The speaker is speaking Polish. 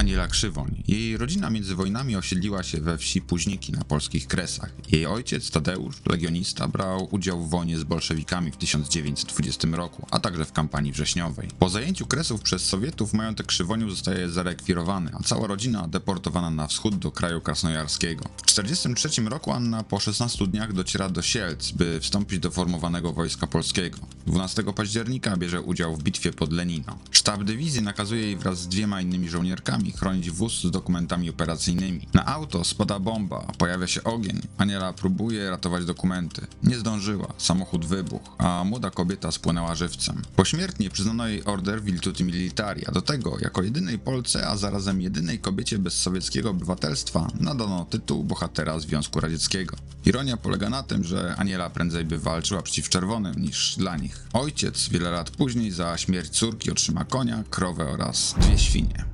Aniela Krzywoń. Jej rodzina między wojnami osiedliła się we wsi Późniki na polskich Kresach. Jej ojciec, Tadeusz, legionista, brał udział w wojnie z bolszewikami w 1920 roku, a także w kampanii wrześniowej. Po zajęciu Kresów przez Sowietów majątek Krzywoniu zostaje zarekwirowany, a cała rodzina deportowana na wschód do kraju krasnojarskiego. W 1943 roku Anna po 16 dniach dociera do Sielc, by wstąpić do formowanego wojska polskiego. 12 października bierze udział w bitwie pod Lenino. Sztab dywizji nakazuje jej wraz z dwiema innymi żołnierkami chronić wóz z dokumentami operacyjnymi. Na auto spada bomba, pojawia się ogień. Aniela próbuje ratować dokumenty. Nie zdążyła, samochód wybuchł, a młoda kobieta spłynęła żywcem. Pośmiertnie przyznano jej order Virtuti Militari, a do tego, jako jedynej Polce, a zarazem jedynej kobiecie bez sowieckiego obywatelstwa, nadano tytuł bohatera Związku Radzieckiego. Ironia polega na tym, że Aniela prędzej by walczyła przeciw czerwonym niż dla nich. Ojciec wiele lat później za śmierć córki otrzyma konia, krowę oraz dwie świnie.